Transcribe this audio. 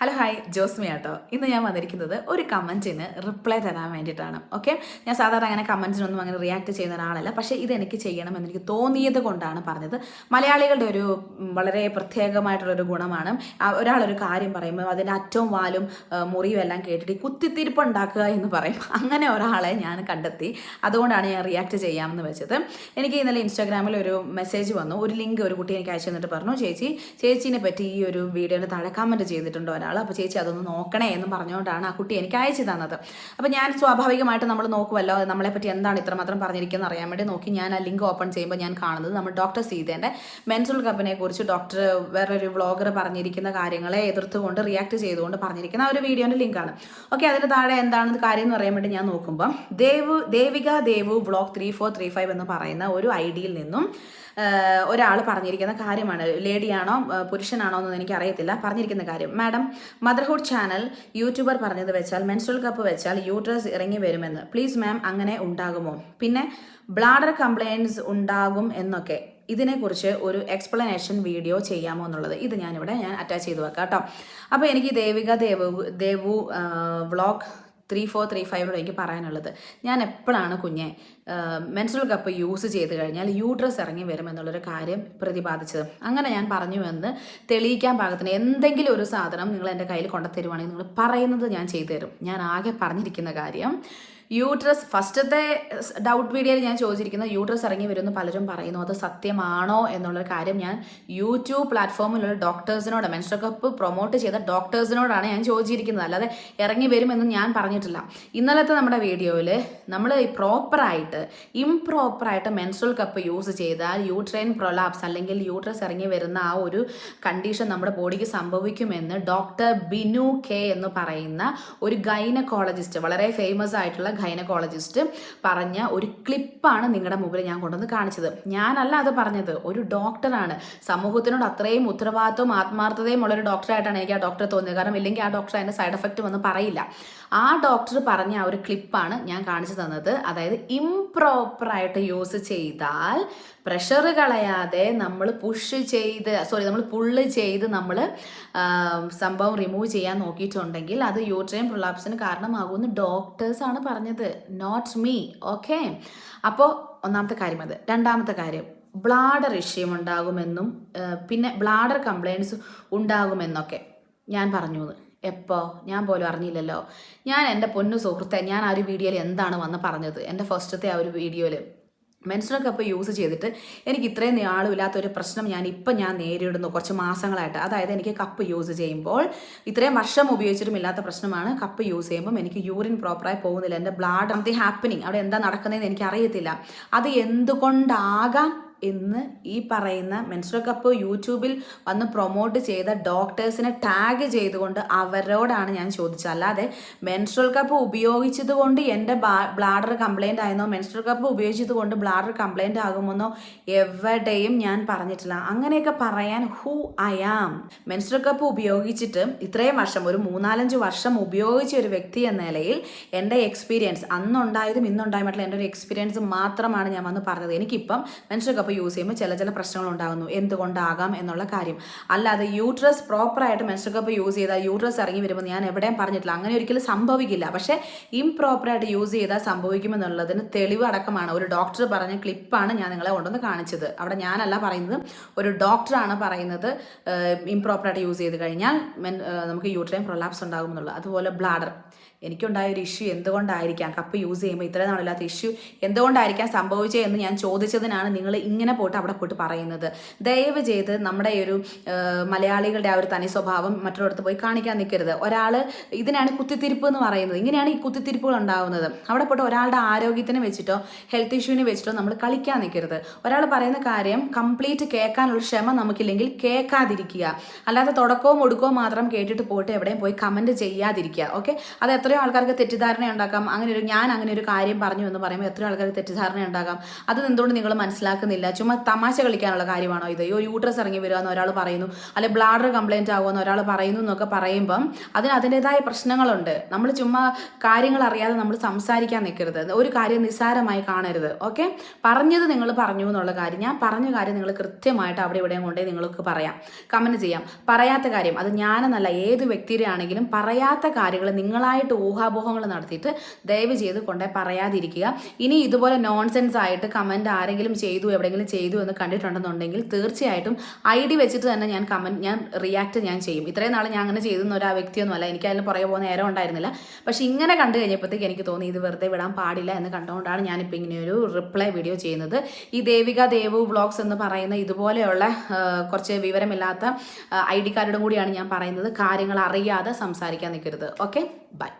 Hello hi Josmi ആട്ടോ. ഇന്ന് ഞാൻ വന്നിരിക്കുന്നത് ഒരു കമന്റിന് റിപ്ലൈ തരാൻ വേണ്ടിയിട്ടാണ്. ഓക്കെ ഞാൻ സാധാരണ അങ്ങനെ കമന്റിനൊന്നും അങ്ങനെ റിയാക്ട് ചെയ്യുന്ന ഒരാളല്ല. പക്ഷേ ഇതെനിക്ക് ചെയ്യണമെന്ന് എനിക്ക് തോന്നിയത് കൊണ്ടാണ് പറഞ്ഞത്. മലയാളികളുടെ ഒരു വളരെ പ്രത്യേകമായിട്ടുള്ളൊരു ഗുണമാണ്. ഒരാളൊരു കാര്യം പറയുമ്പോൾ അതിന്റെ അറ്റവും വാലും മുറിയും എല്ലാം കേട്ടിട്ട് കുത്തിത്തിരിപ്പ് ഉണ്ടാക്കുക എന്ന് പറയും. അങ്ങനെ ഒരാളെ ഞാൻ കണ്ടെത്തി. അതുകൊണ്ടാണ് ഞാൻ റിയാക്ട് ചെയ്യാമെന്ന് വെച്ചത്. എനിക്ക് ഇന്നലെ ഇൻസ്റ്റാഗ്രാമിൽ ഒരു മെസ്സേജ് വന്നു. ഒരു ലിങ്ക് ഒരു കുട്ടി എനിക്ക് അയച്ചു തന്നിട്ട് പറഞ്ഞു ചേച്ചി ചേച്ചീനെ പറ്റി ഈ ഒരു വീഡിയോയിൽ താഴെ കമന്റ് ചെയ്തിട്ടുണ്ട്? ഒരാൾ അപ്പോൾ ചേച്ചി അതൊന്ന് നോക്കണേ എന്ന് പറഞ്ഞുകൊണ്ടാണ് ആ കുട്ടി എനിക്ക് അയച്ചു തന്നത്. അപ്പോൾ ഞാൻ സ്വാഭാവികമായിട്ട് നമ്മൾ നോക്കുമല്ലോ നമ്മളെ പറ്റി എന്താണ് ഇത്രമാത്രം പറഞ്ഞിരിക്കുന്നത് അറിയാൻ വേണ്ടി നോക്കി ഞാൻ ആ ലിങ്ക് ഓപ്പൺ ചെയ്യുമ്പോൾ ഞാൻ കാണുന്നത് നമ്മൾ ഡോക്ടർ സീതേന്റെ മെൻസുൽ കപ്പിനെ കുറിച്ച് ഡോക്ടർ വേറൊരു വ്ളോഗർ പറഞ്ഞിരിക്കുന്ന കാര്യങ്ങളെ എതിർത്തുകൊണ്ട് റിയാക്ട് ചെയ്തുകൊണ്ട് പറഞ്ഞിരിക്കുന്ന ഒരു വീഡിയോന്റെ ലിങ്കാണ്. ഓക്കെ അതിന് താഴെ എന്താണെന്ന് കാര്യം എന്ന് പറയാൻ വേണ്ടി ഞാൻ നോക്കുമ്പോൾ Dev Devika Devu vlog three four three five എന്ന് പറയുന്ന ഒരു ഐ ഡിയിൽ നിന്നും ഒരാൾ പറഞ്ഞിരിക്കുന്ന കാര്യമാണ്. ലേഡിയാണോ പുരുഷനാണോ എന്നൊന്നും എനിക്ക് അറിയത്തില്ല പറഞ്ഞിരിക്കുന്ന കാര്യം. മാഡം മദർഹുഡ് ചാനൽ യൂട്യൂബർ പറഞ്ഞത് വെച്ചാൽ മെൻസ്ട്രൽ കപ്പ് വെച്ചാൽ യൂട്രസ് ഇറങ്ങി വരുമെന്ന്. പ്ലീസ് മാം അങ്ങനെ ഉണ്ടാകുമോ? പിന്നെ ബ്ലാഡർ കംപ്ലയിൻസ് ഉണ്ടാകും എന്നൊക്കെ. ഇതിനെക്കുറിച്ച് ഒരു എക്സ്പ്ലനേഷൻ വീഡിയോ ചെയ്യാമോ എന്നുള്ളത് ഇത് ഞാനിവിടെ ഞാൻ അറ്റാച്ച് ചെയ്ത് വെക്കാം കേട്ടോ. അപ്പോൾ എനിക്ക് Devika Devu Devu vlog three four three ഫൈവോട് എനിക്ക് പറയാനുള്ളത്. ഞാൻ എപ്പോഴാണ് കുഞ്ഞെ മെൻസ്ട്രൽ കപ്പ് യൂസ് ചെയ്ത് കഴിഞ്ഞാൽ യൂട്രസ് ഇറങ്ങി വരും എന്നുള്ളൊരു കാര്യം പ്രതിപാദിച്ചത്. അങ്ങനെ ഞാൻ പറഞ്ഞു എന്ന് തെളിയിക്കാൻ പാകത്തിന് എന്തെങ്കിലും ഒരു സാധനം നിങ്ങൾ എന്റെ കയ്യിൽ കൊണ്ടുത്തരുവാണെങ്കിൽ നിങ്ങൾ പറയുന്നത് ഞാൻ ചെയ്തു തരും. ഞാൻ ആകെ പറഞ്ഞിരിക്കുന്ന കാര്യം യൂട്രസ് ഫസ്റ്റത്തെ ഡൗട്ട് വീഡിയോയിൽ ഞാൻ ചോദിച്ചിരിക്കുന്നത് യൂട്രസ് ഇറങ്ങി വരുമെന്ന് പലരും പറയുന്നു. അത് സത്യമാണോ എന്നുള്ളൊരു കാര്യം ഞാൻ യൂട്യൂബ് പ്ലാറ്റ്ഫോമിലുള്ള ഡോക്ടേഴ്സിനോട് മെൻസ്ട്രൽ കപ്പ് പ്രൊമോട്ട് ചെയ്ത ഡോക്ടേഴ്സിനോടാണ് ഞാൻ ചോദിച്ചിരിക്കുന്നത്. അല്ലാതെ ഇറങ്ങി വരുമെന്ന് ഞാൻ പറഞ്ഞിട്ടില്ല. ഇന്നലത്തെ നമ്മുടെ വീഡിയോയിൽ നമ്മൾ പ്രോപ്പറായിട്ട് ഇംപ്രോപ്പറായിട്ട് മെൻസ്ട്രൽ കപ്പ് യൂസ് ചെയ്താൽ യൂട്രൈൻ പ്രൊലാപ്സ് അല്ലെങ്കിൽ യൂട്രസ് ഇറങ്ങി വരുന്ന ആ ഒരു കണ്ടീഷൻ നമ്മുടെ ബോഡിക്ക് സംഭവിക്കുമെന്ന് ഡോക്ടർ ബിനു കെ എന്ന് പറയുന്ന ഒരു ഗൈനക്കോളജിസ്റ്റ് വളരെ ഫേമസ് ആയിട്ടുള്ള ഗൈനക്കോളജിസ്റ്റ് പറഞ്ഞ ഒരു ക്ലിപ്പാണ് നിങ്ങളുടെ മുമ്പിൽ ഞാൻ കൊണ്ടുവന്ന് കാണിച്ചത്. ഞാനല്ല അത് പറഞ്ഞത്. ഒരു ഡോക്ടറാണ്. സമൂഹത്തിനോട് അത്രയും ഉത്തരവാദിത്വം ആത്മാർത്ഥതയും ഉള്ള ഒരു ഡോക്ടറായിട്ടാണ് എനിക്ക് ആ ഡോക്ടറെ തോന്നിയത്. കാരണം ഇല്ലെങ്കിൽ ആ ഡോക്ടർ അതിന്റെ സൈഡ് എഫക്റ്റ് വന്ന് പറയില്ല. ആ ഡോക്ടർ പറഞ്ഞ ആ ഒരു ക്ലിപ്പാണ് ഞാൻ കാണിച്ചു തന്നത്. അതായത് ഇംപ്രോപ്പറായിട്ട് യൂസ് ചെയ്താൽ പ്രഷർ കളയാതെ നമ്മൾ പുഷ് ചെയ്ത് സോറി നമ്മൾ പുള്ള് ചെയ്ത് നമ്മൾ സംഭവം റിമൂവ് ചെയ്യാൻ നോക്കിയിട്ടുണ്ടെങ്കിൽ അത് യൂട്രൈൻ പ്രൊലാപ്സിന് കാരണമാകുമെന്ന് ഡോക്ടേഴ്സാണ് പറഞ്ഞത്. നോട്ട് മീ ഓക്കെ അപ്പോൾ ഒന്നാമത്തെ കാര്യം അത്. രണ്ടാമത്തെ കാര്യം. ബ്ലാഡർ ഇഷ്യം ഉണ്ടാകുമെന്നും പിന്നെ ബ്ലാഡർ കംപ്ലയിൻസ് ഉണ്ടാകുമെന്നൊക്കെ ഞാൻ പറഞ്ഞു എപ്പോൾ ഞാൻ പോലും അറിഞ്ഞില്ലല്ലോ. ഞാൻ എന്റെ പൊന്നു സുഹൃത്തെ ഞാൻ ആ ഒരു വീഡിയോയിൽ എന്താണ് വന്ന് പറഞ്ഞത്? എന്റെ ഫസ്റ്റത്തെ ആ ഒരു വീഡിയോയിൽ മെൻസ്ട്രൽ കപ്പ് യൂസ് ചെയ്തിട്ട് എനിക്ക് ഇത്രയും നാളുമില്ലാത്ത ഒരു പ്രശ്നം ഞാൻ ഇപ്പം ഞാൻ നേരിടുന്നു കുറച്ച് മാസങ്ങളായിട്ട്. അതായത് എനിക്ക് കപ്പ് യൂസ് ചെയ്യുമ്പോൾ ഇത്രയും വർഷം ഉപയോഗിച്ചിട്ടും ഇല്ലാത്ത പ്രശ്നമാണ് കപ്പ് യൂസ് ചെയ്യുമ്പോൾ എനിക്ക് യൂറിൻ പ്രോപ്പറായി പോകുന്നില്ല. എന്റെ ബ്ലാഡ് സംതിങ് ഹാപ്പനിങ് അവിടെ എന്താ നടക്കുന്നതെന്ന് എനിക്ക് അറിയത്തില്ല അത് എന്തുകൊണ്ടാകാം? എന്ന് ഈ പറയുന്ന മെൻസ്ട്രൽ കപ്പ് യൂട്യൂബിൽ വന്ന് പ്രൊമോട്ട് ചെയ്ത ഡോക്ടേഴ്സിനെ ടാഗ് ചെയ്തുകൊണ്ട് അവരോടാണ് ഞാൻ ചോദിച്ചത്. അല്ലാതെ മെൻസ്ട്രൽ കപ്പ് ഉപയോഗിച്ചത് കൊണ്ട് എന്റെ ബ്ലാഡർ കംപ്ലൈന്റ് ആയെന്നോ മെൻസ്ട്രൽ കപ്പ് ഉപയോഗിച്ചത് കൊണ്ട് ബ്ലാഡർ കംപ്ലൈന്റ് ആകുമെന്നോ എവിടെയും ഞാൻ പറഞ്ഞിട്ടില്ല. അങ്ങനെയൊക്കെ പറയാൻ who I am menstrual cup ഉപയോഗിച്ചിട്ട് ഇത്രയും വർഷം ഒരു മൂന്നാലഞ്ച് വർഷം ഉപയോഗിച്ച ഒരു വ്യക്തി എന്ന നിലയിൽ എന്റെ എക്സ്പീരിയൻസ് അന്നുണ്ടായതും ഇന്നുണ്ടായിട്ടുള്ള എന്റെ ഒരു എക്സ്പീരിയൻസ് മാത്രമാണ് ഞാൻ വന്ന് പറഞ്ഞത്. എനിക്കിപ്പം മെൻസ്ട്രൽ കപ്പ് യൂസ് ചെയ്യുമ്പോൾ ചില ചില പ്രശ്നങ്ങൾ ഉണ്ടാകുന്നു. എന്തുകൊണ്ടാകാം എന്നുള്ള കാര്യം. അല്ലാതെ യൂട്രസ് പ്രോപ്പറായിട്ട് മെൻസ്ട്രൽ കപ്പ് യൂസ് ചെയ്താൽ യൂട്രസ് ഇറങ്ങി വരുമ്പോൾ ഞാൻ എവിടെയും പറഞ്ഞിട്ടില്ല. അങ്ങനെ ഒരിക്കലും സംഭവിക്കില്ല. പക്ഷേ ഇംപ്രോപ്പറായിട്ട് യൂസ് ചെയ്താൽ സംഭവിക്കുമെന്നുള്ളതിന് തെളിവ് അടക്കമാണ്. ഒരു ഡോക്ടർ പറഞ്ഞ ക്ലിപ്പാണ് ഞാൻ നിങ്ങളെ കൊണ്ടുവന്ന് കാണിച്ചത്. അവിടെ ഞാനല്ല പറയുന്നത്. ഒരു ഡോക്ടറാണ് പറയുന്നത് ഇംപ്രോപ്പറായിട്ട് യൂസ് ചെയ്ത് കഴിഞ്ഞാൽ നമുക്ക് യൂട്രൈൻ പ്രൊലാപ്സ് ഉണ്ടാകും എന്നുള്ളത് അതുപോലെ ബ്ലാഡർ എനിക്കുണ്ടായ ഒരു ഇഷ്യൂ എന്തുകൊണ്ടായിരിക്കാം? കപ്പ് യൂസ് ചെയ്യുമ്പോൾ ഇത്രയും നാളില്ലാത്ത ഇഷ്യൂ എന്തുകൊണ്ടായിരിക്കാം സംഭവിച്ചത് എന്ന് ഞാൻ ചോദിച്ചതിനാണ് നിങ്ങൾ ഇങ്ങനെ പോട്ട് അവിടെ പോയിട്ട് പറയുന്നത്. ദയവ് ചെയ്ത് നമ്മുടെ ഒരു മലയാളികളുടെ ആ ഒരു തനി സ്വഭാവം മറ്റൊരിടത്ത് പോയി കാണിക്കാൻ നിൽക്കരുത്. ഒരാൾ ഇതിനാണ് കുത്തിത്തിരിപ്പ് എന്ന് പറയുന്നത്. ഇങ്ങനെയാണ് ഈ കുത്തിത്തിരിപ്പുകൾ ഉണ്ടാകുന്നത് അവിടെ പോയിട്ട് ഒരാളുടെ ആരോഗ്യത്തിന് വെച്ചിട്ടോ ഹെൽത്ത് ഇഷ്യൂവിന് വെച്ചിട്ടോ നമ്മൾ കളിക്കാൻ നിൽക്കരുത്. ഒരാൾ പറയുന്ന കാര്യം കംപ്ലീറ്റ് കേൾക്കാനുള്ള ക്ഷമ നമുക്കില്ലെങ്കിൽ കേൾക്കാതിരിക്കുക. അല്ലാതെ തുടക്കവും ഒടുക്കവും മാത്രം കേട്ടിട്ട് പോയിട്ട് എവിടെയും പോയി കമന്റ് ചെയ്യാതിരിക്കുക. ഓക്കെ? അത് എത്രയോ ആൾക്കാർക്ക് തെറ്റിദ്ധാരണ ഉണ്ടാക്കാം. അങ്ങനെ ഒരു ഞാൻ അങ്ങനെ ഒരു കാര്യം പറഞ്ഞു എന്ന് പറയുമ്പോൾ എത്രയോ ആൾക്കാർക്ക് തെറ്റിദ്ധാരണ ഉണ്ടാകാം. അത് എന്തുകൊണ്ട് നിങ്ങൾ മനസ്സിലാക്കുന്നില്ല? കാര്യമൊന്നുമില്ല ചുമ്മാ തമാശ കളിക്കാനുള്ള കാര്യമാണോ ഇത്? അയ്യോ യൂട്രസ് ഇറങ്ങി വരിക എന്ന് ഒരാൾ പറയുന്നു. അല്ലെ ബ്ലാഡർ കംപ്ലൈന്റ് ആകുമെന്ന് ഒരാൾ പറയുന്നു എന്നൊക്കെ പറയുമ്പം അതിന് അതിന്റെതായ പ്രശ്നങ്ങളുണ്ട്. നമ്മൾ ചുമ്മാ കാര്യങ്ങൾ അറിയാതെ നമ്മൾ സംസാരിക്കാൻ നിൽക്കരുത്. ഒരു കാര്യം നിസ്സാരമായി കാണരുത്. ഓക്കെ പറഞ്ഞത് നിങ്ങൾ പറഞ്ഞു എന്നുള്ള കാര്യം ഞാൻ പറഞ്ഞ കാര്യം നിങ്ങൾ കൃത്യമായിട്ട് അവിടെ ഇവിടെയും കൊണ്ടേ നിങ്ങൾക്ക് പറയാം. കമന്റ് ചെയ്യാം. പറയാത്ത കാര്യം അത് ഞാനെന്നല്ല ഏത് വ്യക്തിയുടെ ആണെങ്കിലും പറയാത്ത കാര്യങ്ങൾ നിങ്ങളായിട്ട് ഊഹാപോഹങ്ങൾ നടത്തിയിട്ട് ദയവ് ചെയ്ത് കൊണ്ടേ പറയാതിരിക്കുക. ഇനി ഇതുപോലെ നോൺസെൻസ് ആയിട്ട് കമന്റ് ആരെങ്കിലും ചെയ്തു എവിടെയെങ്കിലും ചെയ്തു എന്ന് കണ്ടിട്ടുണ്ടെന്നുണ്ടെങ്കിൽ തീർച്ചയായിട്ടും ഐ ഡി വെച്ചിട്ട് തന്നെ ഞാൻ കമന്റ് ഞാൻ റിയാക്ട് ഞാൻ ചെയ്യും. ഇത്രയും നാൾ ഞാൻ അങ്ങനെ ചെയ്തെന്ന് ഒരു വ്യക്തിയൊന്നുമല്ല എനിക്ക് അതിന് പുറകെ പോകുന്ന നേരം ഉണ്ടായിരുന്നില്ല. പക്ഷേ ഇങ്ങനെ കണ്ടു കഴിഞ്ഞപ്പോഴത്തേക്ക് എനിക്ക് തോന്നി ഇത് വെറുതെ വിടാൻ പാടില്ല എന്ന് കണ്ടുകൊണ്ടാണ് ഞാനിപ്പോൾ ഇങ്ങനെ ഒരു റിപ്ലൈ വീഡിയോ ചെയ്യുന്നത്. ഈ ദേവിക ദേവു വ്ളോഗ്സ് എന്ന് പറയുന്ന ഇതുപോലെയുള്ള കുറച്ച് വിവരമില്ലാത്ത ഐ ഡിക്കാരുടെ കൂടിയാണ് ഞാൻ പറയുന്നത്. കാര്യങ്ങൾ അറിയാതെ സംസാരിക്കാൻ നിൽക്കരുത്. Okay bye